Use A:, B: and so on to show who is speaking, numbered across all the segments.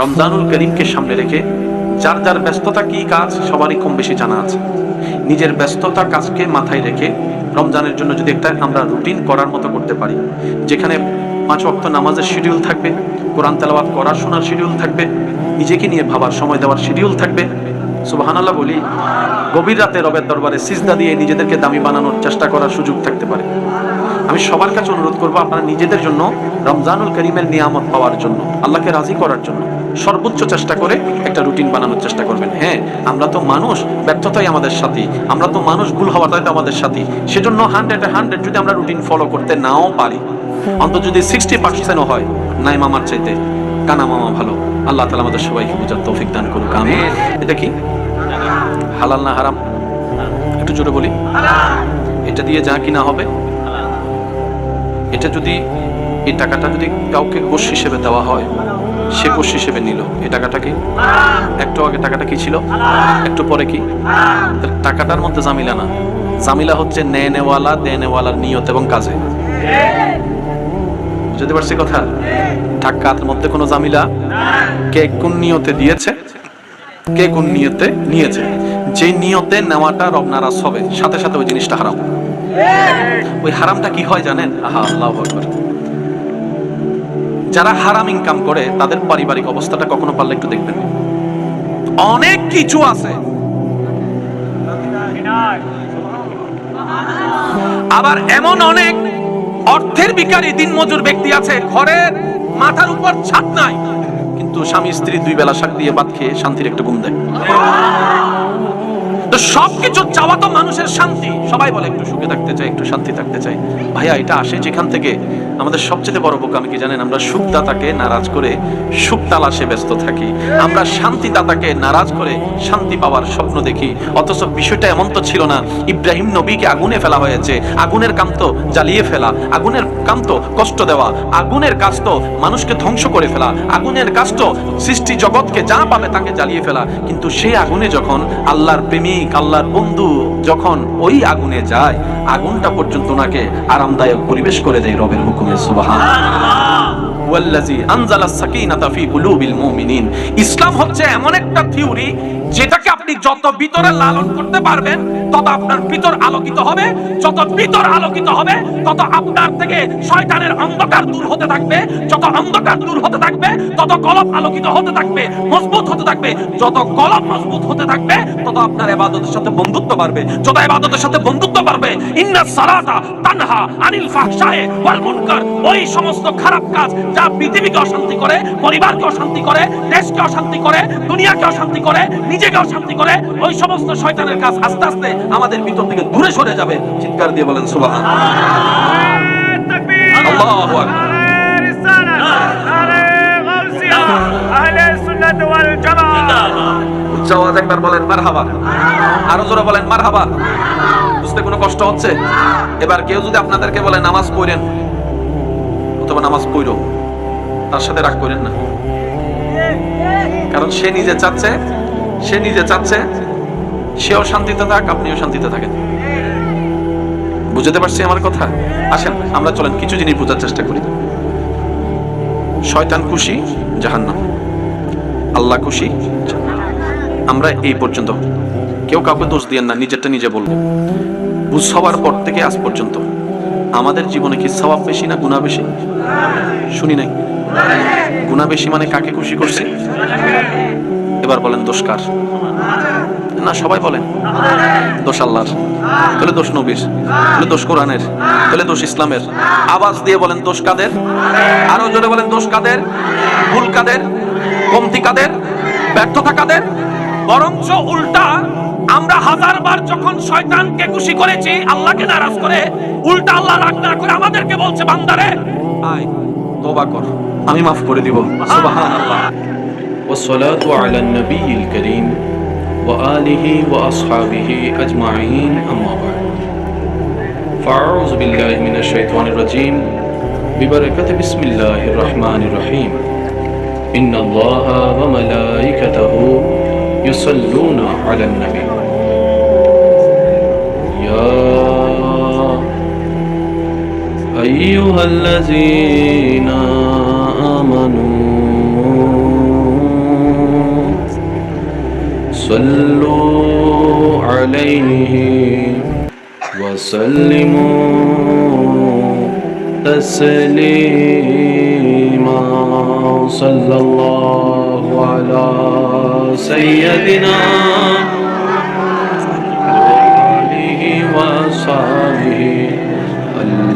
A: রমজানুল করিমকে সামনে রেখে যার যার ব্যস্ততা কি কাজ সবারই কম বেশি জানা আছে। নিজের ব্যস্ততা কাজকে মাথায় রেখে রমজানের জন্য যদি একটা আমরা রুটিন করার মতো করতে পারি, যেখানে পাঁচ অক্ত নামাজের শিডিউল থাকবে, কোরআন তেলাওয়াত করার শোনার শিডিউল থাকবে, নিজেকে নিয়ে ভাবার সময় দেওয়ার শিডিউল থাকবে, সুবাহানাল্লাহ বলি, গভীর রাতে রবের দরবারে সিজদা দিয়ে নিজেদেরকে দামি বানানোর চেষ্টা করার সুযোগ থাকতে পারে। আমি সবার কাছে অনুরোধ করব আপনারা নিজেদের জন্য রমজানুল করিমের নিয়ামত পাওয়ার জন্য, আল্লাহকে রাজি করার জন্য সর্বোচ্চ চেষ্টা করে একটা রুটিন বানানোর চেষ্টা করবেন। হ্যাঁ আমরা তো মানুষ ব্যর্থতাই আমাদের সাথী। আমরা তো মানুষ ভুল হওয়াটাই তো আমাদের সাথী। সেজন্য হান্ড্রেড হান্ড্রেড যদি আমরা রুটিন ফলো করতে নাও পারি অন্তত যদি সিক্সটি পার্সেন্টও হয় নাই মামার চাইতে কানা মামা ভালো। আল্লাহ তালা আমাদের সবাইকে বোঝার তৌফিক দান করুক আমি এটা কি? হালাল না হারাম? একটু জোরে বলি। এটা দিয়ে যা কিনা হবে। এটা যদি এই টাকাটা যদি কাউকে কোষ হিসেবে দেওয়া হয় সে কোষ হিসেবে নিল। এই টাকাটা কি? একটু আগে টাকাটা কি ছিল? একটু পরে কি? টাকাটার মধ্যে জামিলা না। জামিলা হচ্ছে নেওয়ালা দে নেওয়ালার নিয়ত এবং কাজে। বুঝতে পারছি কথা? টাকার মধ্যে কোনো জামিলা? কে কোন নিয়তে দিয়েছে? কে কোন নিয়তে নিয়েছে? যে নিয়তে নেওয়াটা রব নারাজ হবে, সাথে সাথে ওই জিনিসটা হারাম। ওই হারামটা কি হয় জানেন? আহা, আল্লাহ আকবার। যারা হারাম ইনকাম করে, তাদের পারিবারিক অবস্থাটা কখনো পারলে একটু দেখবেন। অনেক কিছু আছে। আবার এমন অনেক অর্থের বিকারী দিনমজুর ব্যক্তি আছে, ঘরের মাথার উপর ছাদ নাই। কিন্তু স্বামী, স্ত্রী দুই বেলা শাক দিয়ে ভাত খেয়ে শান্তির একটা ঘুম দেয়। তো সবকিছু চাওয়া তো মানুষের শান্তি। সবাই বলে, একটু সুখে থাকতে চাই, একটু শান্তি থাকতে চাই। ভাইয়া, এটা আসে যেখান থেকে? আমাদের সবচেয়ে বড় বোকামি কি জানেন? আমরা সুখদাতাকে নারাজ করে সুখ তালাশে ব্যস্ত থাকি। আমরা শান্তিদাতাকে নারাজ করে শান্তি পাওয়ার স্বপ্ন দেখি। অথচ বিষয়টা এমন তো ছিল না। ইব্রাহিম নবীকে আগুনে ফেলা হয়েছে। আগুনের কাম তো জ্বালিয়ে ফেলা। আগুনের কাম তো কষ্ট দেওয়া। আগুনের কাজ তো মানুষকে ধ্বংস করে ফেলা। আগুনের কাজ তো সৃষ্টি জগৎকে যা পাবে তাকে জ্বালিয়ে ফেলা। কিন্তু সেই আগুনে যখন আল্লাহর প্রেমিক, আল্লাহর বন্ধু যখন ওই আগুনে যায়, আগুনটা পর্যন্ত ওনাকে আরামদায়ক পরিবেশ করে দেয় রবের হুকুমে। মুমিনিন। ইসলাম হচ্ছে এমন একটা থিওরি যেটাকে আপনি যত ভিতরে লালন করতে পারবেন, তত আপনার ভিতর আলোকিত হবে। যত ভিতর আলোকিত হবে, তত আপনার থেকে শয়তানের অন্ধকার দূর হতে থাকবে। যত অন্ধকার দূর হতে থাকবে, তত কলম আলোকিত হতে থাকবে, মজবুত হতে থাকবে। যত কলম মজবুত হতে থাকবে, তত আপনার ইবাদতের সাথে বন্ধুত্ব বাড়বে। যত ইবাদতের সাথে বন্ধুত্ব বাড়বে, ইন্না সালাতা তানহা আনিল ফাহশায়ে ওয়াল মুনকার। ওই সমস্ত খারাপ কাজ যা পৃথিবীকে অশান্তি করে, পরিবারকে অশান্তি করে, দেশকে অশান্তি করে, দুনিয়াকে অশান্তি করে নিজেকে অশান্তি করে, ওই সমস্ত শয়তানের কাজ আস্তে আস্তে আমাদের ভিতর থেকে দূরে সরে যাবে। চিৎকার দিয়ে বলেন বুঝতে কোনো কষ্ট হচ্ছে? এবার কেউ যদি আপনাদেরকে বলে, নামাজ পড়েন, অথবা নামাজ পড়ো, তার সাথে রাগ করেন না। কারণ সে নিজে চাচ্ছে সে নিজে চাচ্ছে, সেও শান্তিতে থাক, আপনিও শান্তিতে থাকেন। বুঝতে পারছি আমার কথা? আসেন, আমরা চলেন, কিছু জিনিস বোঝার চেষ্টা করি। শয়তান খুশি, জাহান্নাম। আল্লাহ খুশি আমরা এই পর্যন্ত। কেউ কাউকে দোষ দিয়েন না, নিজেরটা নিজে বলব বুঝ পর থেকে আজ পর্যন্ত। আমাদের জীবনে কি স্বভাব বেশি না গুণা বেশি? শুনি নাই। গুণা বেশি মানে কাকে খুশি করছি? এবার বলেন দোষ কার? না, সবাই বলেন। দোষ আল্লাহর। তাহলে দোষ নবীর, তাহলে দোষ কোরআনের, তাহলে দোষ ইসলামের। আওয়াজ দিয়ে বলেন দোষ কাদের? আরও জোরে বলেন দোষ কাদের? ভুল কাদের? কমতি কাদের? ব্যর্থতা কাদের? বরঞ্চ উল্টা, আমরা হাজার বার যখন শয়তানকে খুশি করেছি, আল্লাহকে নারাজ করে, উল্টা আল্লাহ রাগ না করে আমাদেরকে বলছে, বান্দারে, আয় তোবা কর। আমি মাফ করে দিব। সুবহানাল্লাহ।
B: والصلاة على النبي الكريم وآله وأصحابه أجمعين أما بعد. فأعوذ بالله من الشيطان الرجيم. ببركة بسم الله الرحمن الرحيم. إن الله وملائكته يصلون على النبي. يا أيها الذين آمنوا صلوا عليه وسلموا تسليما. صلى الله على سيدنا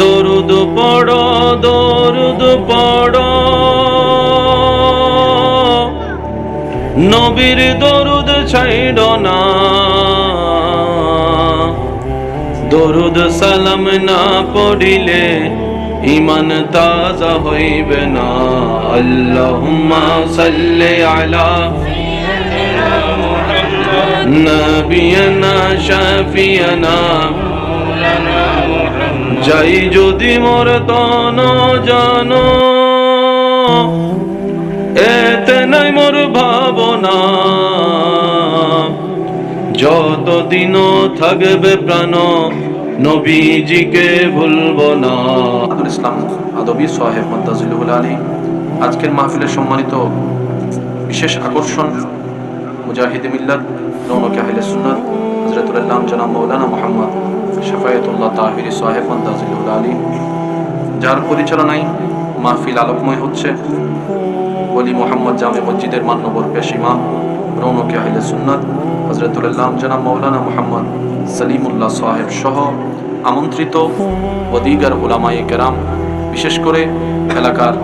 B: দরুদ পড়ো দরুদ পড়ো। নবীর দরুদ ছাইড় না। দরুদ সালাম না পড়িলে ইমান তাজা হইবে না। আল্লাহুম্মা সাল্লি আলা নবিয়ানা, শাফিয়ানা। যাই যদি মোর তন জান, এতে নাই মোর ভাবনা। যতদিন থাকবে প্রাণ, নবীজিকে ভুলব না।
A: আদুল ইসলাম আদবি সোহেব মন্তাজুল আলী, আজকের মাহফিলের সম্মানিত বিশেষ আকর্ষণ, মুজাহিদ মিল্লাত রৌনক আহলে সুন্নাত হজরতুল্লাহ জনাব মৌলানা মোহাম্মদ শাফায়তুল্লাহ তাহিরি সোহেব মন্তাজুল আলী, যার পরিচালনায় মাহফিল আলোকময় হচ্ছে। বলি মোহাম্মদ জামে মসজিদের মান্যবর পেশ ইমাম, রৌনক আহলে সুন্নাত হজরতুল্লাহ জনাব মৌলানা মোহাম্মদ সলিমুল্লাহ সাহেব সহ আমন্ত্রিত অদিগার ওলামায়ে কেরাম, বিশেষ করে এলাকার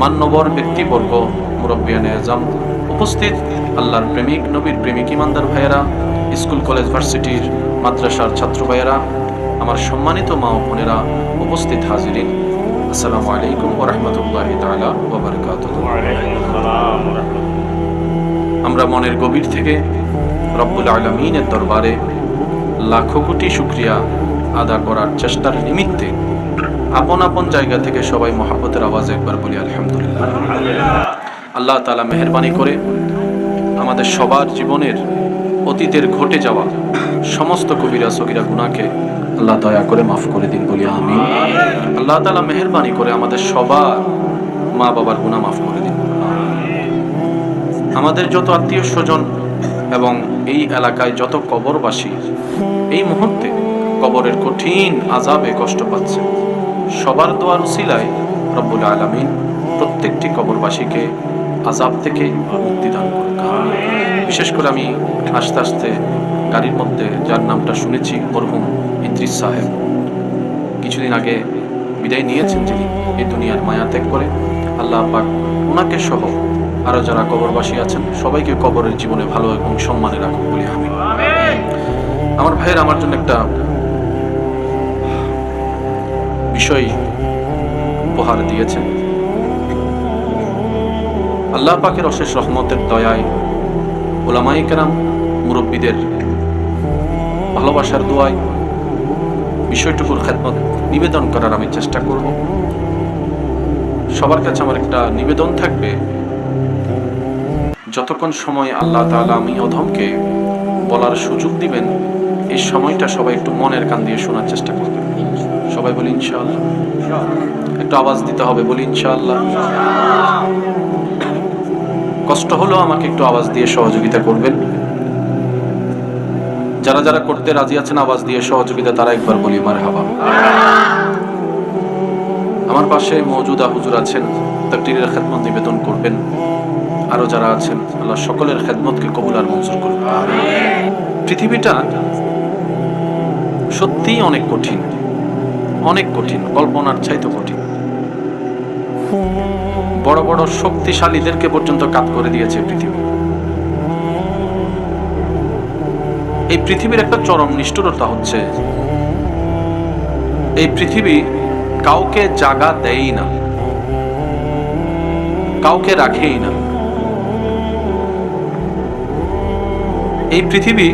A: মান্যবর ব্যক্তিবর্গ মুরব্বিয়ানে আজম, উপস্থিত আল্লাহর প্রেমিক, নবীর প্রেমিক ইমানদার ভাইয়েরা, স্কুল, কলেজ, ভার্সিটির মাদ্রাসার ছাত্র ভাইয়েরা আমার সম্মানিত মা বোনেরা উপস্থিত হাজিরিন। আসসালামু আলাইকুম ওরহমতুল্লাহ তালা ওবরকাতুহ আমরা মনের গভীর থেকে রব্বুল আলমিনের দরবারে লাখো কোটি শুক্রিয়া আদা করার চেষ্টার নিমিত্তে আপন আপন জায়গা থেকে সবাই মহাব্বতের আওয়াজ একবার বলি, আলহামদুলিল্লাহ। আল্লাহ তালা মেহরবানি করে আমাদের সবার জীবনের অতীতের ঘটে যাওয়া সমস্ত কবিরা সগিরা গুণাকে আল্লাহ দয়া করে মাফ করে দিন, বলি আমি আল্লাহ তালা মেহরবানি করে আমাদের সবার মা বাবার গুণা মাফ করে দিন। আমাদের যত আত্মীয় স্বজন এবং এই এলাকায় যত কবরবাসী, এই মুহূর্তে কবরের কঠিন আজাবে কষ্ট পাচ্ছে। সবার দোয়ার উসিলায় রব্বুল আলমিন প্রত্যেকটি কবরবাসীকে আজাব থেকে মুক্তি দান বিশেষ করে আমি আস্তে আস্তে গাড়ির মধ্যে যার নামটা শুনেছি, মরহুম ইদ্রিস সাহেব। কিছুদিন আগে বিদায় নিয়েছেন যিনি এই দুনিয়ার মায়া ত্যাগ করে। আল্লাহ পাক ওনাকে সহ আরও যারা কবরবাসী আছেন, সবাইকে কবরের জীবনে ভালো এবং সম্মানে রাখুক বলি আমি। আমার ভাইয়ের আমার জন্য একটা বিষয় উপহার দিয়েছেন আল্লাহ পাকের অশেষ রহমতের দয়ায় ওলামাই কেরাম মুরব্বীদের ভালোবাসার দোয়ায় বিষয়টুকুর খেদমত নিবেদন করার আমি চেষ্টা করব। সবার কাছে আমার একটা নিবেদন থাকবে। যতক্ষণ সময় আল্লাহ তাআলা আমি অধমকে বলার সুযোগ দিবেন, এই সময়টা সবাই একটু মনের কান দিয়ে শোনার চেষ্টা করবেন সবাই বলি ইনশাআল্লাহ। একটু আওয়াজ দিতে হবে, বলি ইনশাআল্লাহ। কষ্ট হলেও আমাকে একটু আওয়াজ দিয়ে সহযোগিতা করবেন। যারা যারা করতে রাজি আছেন, আওয়াজ দিয়ে সহযোগিতা, তারা একবার বলি মার হাবা আমার পাশে মৌজুদা হুজুর আছেন তাকটিরের খেদমত নিবেদন করবেন। আরও যারা আছেন, আল্লাহ সকলের খেদমতকে কবুল আর মঞ্জুর করুন। পৃথিবীটা সত্যিই অনেক কঠিন অনেক কঠিন, কল্পনার চাইতে কঠিন। বড় বড় শক্তিশালীদেরকে পর্যন্ত কাত করে দিয়েছে পৃথিবী। এই পৃথিবীর একটা চরম নিষ্ঠুরতা হচ্ছে। এই পৃথিবী কাউকে জাগা দেয়ই না। কাউকে রাখেই না। এই পৃথিবী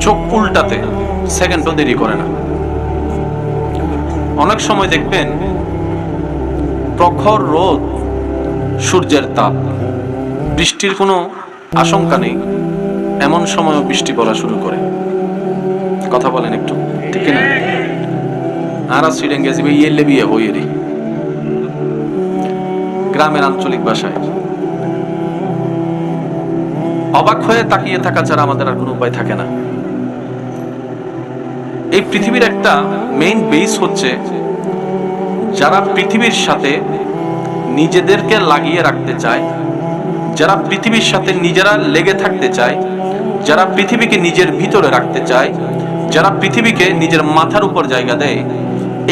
A: চোখ উল্টাতে সেকেন্ডও দেরি করে না। অনেক সময় দেখবেন প্রখর রোদ, সূর্যের তাপ, বৃষ্টির কোনো আশঙ্কা নেই। এমন সময়ও বৃষ্টি পড়া শুরু করে। কথা বলেন একটু, ঠিক না আর সিডেন গেছি ইয়েলে বিয়ে হইয়েরি গ্রামের আঞ্চলিক ভাষায়। অবাক হয়ে তাকিয়ে থাকা ছাড়া আমাদের আর কোনো উপায় থাকে না। এই পৃথিবীর একটা মেইন বেস হচ্ছে যারা পৃথিবীর সাথে নিজেদেরকে লাগিয়ে রাখতে চায়, যারা পৃথিবীর সাথে নিজেরা লেগে থাকতে চায় যারা পৃথিবীকে নিজের ভিতরে রাখতে চায়, যারা পৃথিবীকে নিজের মাথার উপর জায়গা দেয়,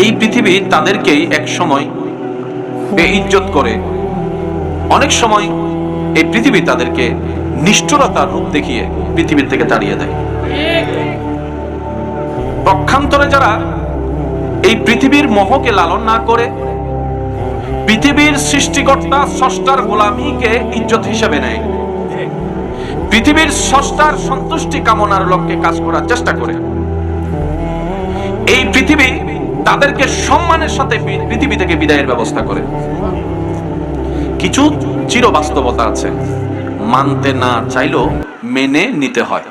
A: এই পৃথিবী তাদেরকেই এক সময় বেইজ্জত করে। অনেক সময় এই পৃথিবী তাদেরকে নিষ্ঠুরতার রূপ দেখিয়ে পৃথিবীর থেকে তাড়িয়ে দেয়। পক্ষান্তরে যারা এই পৃথিবীর মোহকে লালন না করে, পৃথিবীর সৃষ্টিকর্তা স্রষ্টার গোলামীকে ইজ্জত হিসেবে নেয়। পৃথিবীর সস্তার সন্তুষ্টি কামনার লক্ষ্যে কাজ করার চেষ্টা করে। এই পৃথিবী তাদেরকে সম্মানের সাথে পৃথিবী থেকে বিদায়ের ব্যবস্থা করে। কিছু চির বাস্তবতা আছে। মানতে না চাইলেও মেনে নিতে হয়।